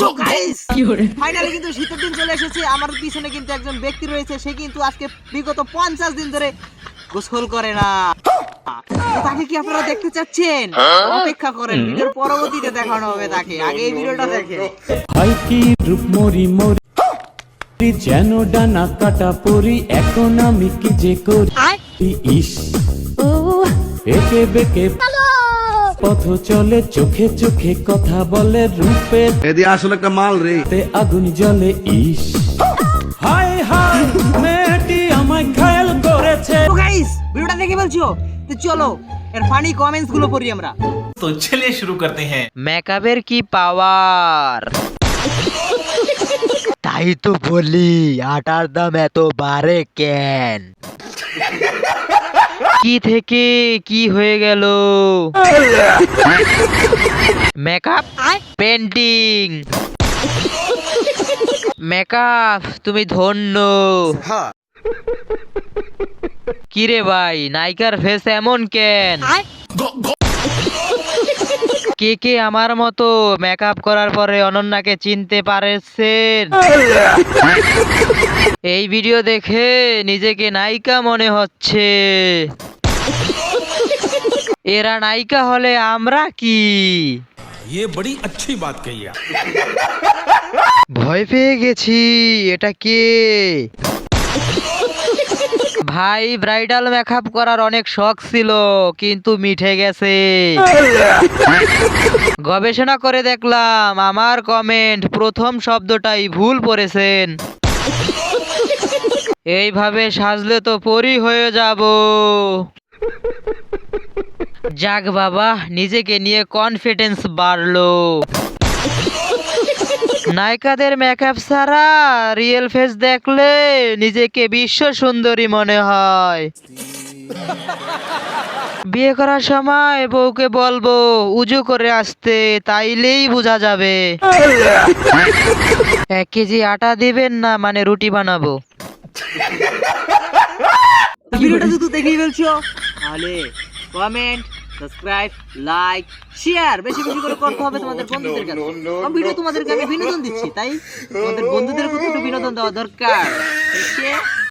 তো guys finally কিন্তু শীতের দিন চলে এসেছে। আমার পিছনে কিন্তু একজন ব্যক্তি রয়েছে সে কিন্তু আজকে বিগত পঞ্চাশ দিন ধরে গোসল করে না। তাকে কি আপনারা দেখতে চাচ্ছেন? অপেক্ষা করেন ভিডিওর পরবর্তীতে দেখানো হবে তাকে। আগে এই ভিডিওটা দেখেন। হয় কি রূপ মরি মরি যেন ডানা কাটা পরি এখন আমি কি যে করি? ইস। একে বেকে পথ চলে চোখে চোখে কথা বলে রূপে। এদি আসলে একটা মাল রে। তে আগুন জলে ইস। হাই হাই মেয়েটি আমায় খেয়াল করেছে। গাইস ভিডিওটা দেখে বলছো তো চলো এর ফানি কমেন্টসগুলো পড়ি আমরা। তো চলে শুরু করতে হ্যাঁ। মেকআপের কি পাওয়ার তাই তো বলি আটার দাম এত বারে কেন? কি থেকে কি হয়ে গেল? মেকআপ পেন্টিং মেকআপ তুমি ধন্য। কিরে ভাই নায়িকার ফেস এমন কেন? কে কে আমার মতো মেকআপ করার পরে অনন্যাকে চিনতে পারেছেন? এই ভিডিও দেখে নিজেকে নায়িকা মনে হচ্ছে এরা নায়িকা হলে আমরা কি ये बड़ी अच्छी बात कही आप ভয় পেয়ে গেছি এটা কে ভাই ব্রাইডাল মেকআপ করার অনেক শখ ছিল কিন্তু মিঠে গেছে গবেষণা করে দেখলাম আমার কমেন্ট প্রথম শব্দটাই ভুল পড়েছেন এইভাবে সাজলে তো পরি হয়ে যাব। যাক বাবা, নিজেকে নিয়ে কনফিডেন্স বাড়লো। নায়িকাদের মেকআপ ছাড়া রিয়েল ফেস দেখলে নিজেকে বিশ্ব সুন্দরী মনে হয়। বিয়ে করার সময় বউকে বলব, উজু করে আসতে, তাইলেই বোঝা যাবে। এক কেজি আটা দিবেন না মানে রুটি বানাবো। ভিডিওটা যদি দেখেই ফেলছো তাহলে কমেন্ট সাবস্ক্রাইব লাইক শেয়ার বেশি বেশি করে করতে হবে তোমাদের বন্ধুদের কাছে আমি ভিডিও তোমাদেরকে আমি বিনোদন দিচ্ছি তাই তোমাদের বন্ধুদের একটু বিনোদন দেওয়া দরকার ঠিক আছে?